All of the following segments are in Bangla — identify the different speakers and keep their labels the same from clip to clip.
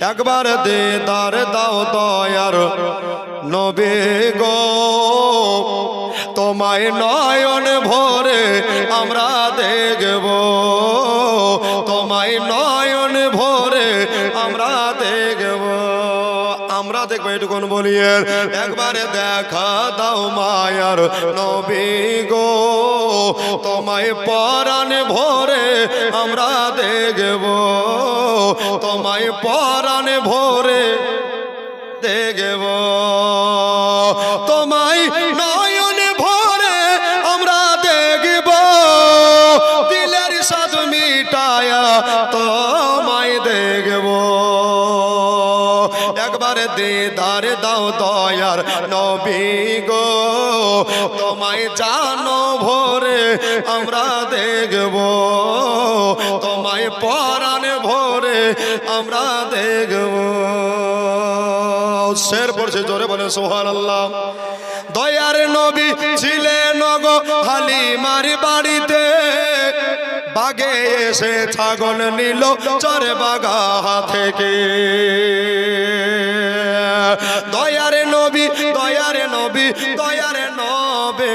Speaker 1: একবার দে তার দাও দয়ার নবে গো। তোমায় নয়ন ভরে আমরা দেখব। তোমায় নয়ন ভরে আমরা দেখব। আমরা দেখব, এটুকুন বলিয়ে একবারে দেখা দাও মায়ার নবী গো। তোমায় পরাণ ভোরে আমরা দেখব। তোমায় পরাণ ভোরে দেখব। একবার দিদার দাও দয়ার নবী গো। তোমায় জানো ভোরে আমরা দেখব। তোমায় পরাণ ভোরে আমরা দেখব। শের পড়ছে, জোরে বলে সোহান আল্লাহ দয়ার নবী ছিলেন গো হালিমার বাড়িতে। বাগে এসে ছাগল নিল চরে বাগা থেকে। দয়ারে নবী দয়ারে নবী, দয়ারে নবে।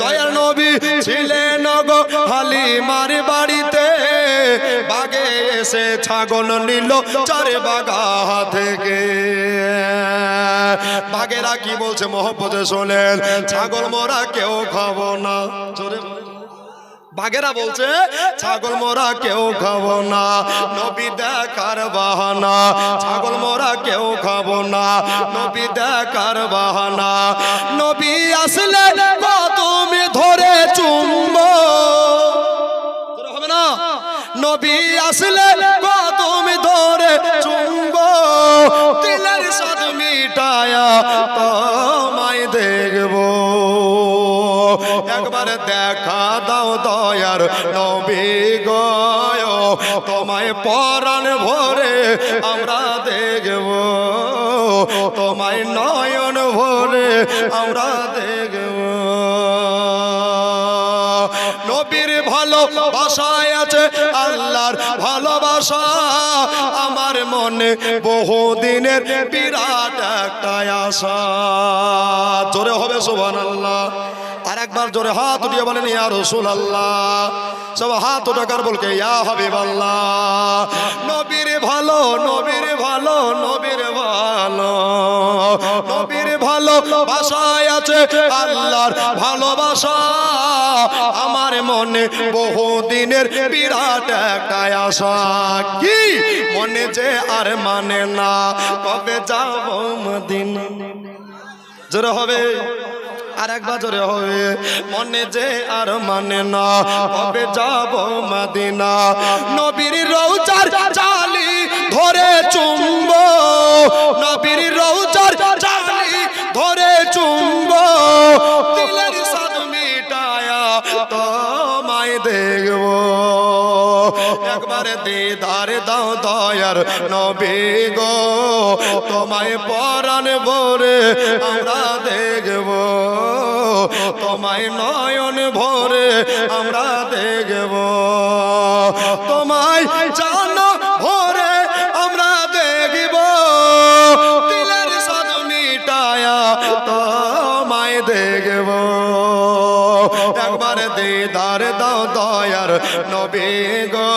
Speaker 1: দয়ার নবী ছিলেন গো হালিমার বাড়িতে। বাগে এসে ছাগল নিল চরে বাগা থেকে। বাঘেরা কি বলছে? মহব্বতে শোনেন, ছাগল মরা কেউ খাব না। বলেন। বাঘেরা বলছে, ছাগল মোরা কেউ খাব না, নবী দেখার বাহানা, ছাগল মোরা কেউ খাব না, নবী দেখার বাহানা, নবী আসলে তুমি ধরে চুম্ব। হবে না? নবী আসলে তুমি ধরে চুম্ব। দিলের সাথ মিটায়া তোমায় দেখব। একবার দেখা দাও দয়ার নবী গয়। তোমায় পরাণ ভরে আমরা দেখব। তোমায় নয়ন ভরে আমরা দেখব। নবীর ভালো ভাষায় আছে, আল্লাহর ভালোবাসা। আমার মনে বহুদিনের বিরাট একটা আশা। জোরে হবে সোভান আল্লাহ আর একবার জোরে হাত উঠিয়ে বলেন, ইয়া রসুল আল্লাহ সব হাত উঠাকার বলকে, ইয়া হাবিব আল্লাহ নবীর ভালো নবীর ভালো নবীর ভালো নবীর ভালো ভাষায় আল্লাহর ভালোবাসা। আমার মনে বহুদিনের বিরাট একটা আশা। কি? মনে যে আর মানে না। কবে যাব মদিনা জোরে হবে। আর একবার জোরে হবে। মনে যে আর মানে না। কবে যাব মদিনা নবীর রৌচার চালি ধরে চুম্ব। তোমায় দেখব। একবারে দিদার দাও দয়ার নবী গো, তোমায় পরাণ ভরে আমরা দেখব। তোমায় নয়ন ভরে আমরা দেখব। তোমায় দয়ার নবী গো।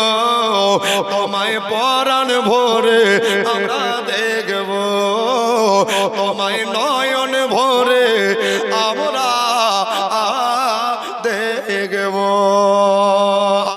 Speaker 1: তোমায় পরাণ ভরে আমরা দেখব। তোমায় নয়ন ভোরে আমরা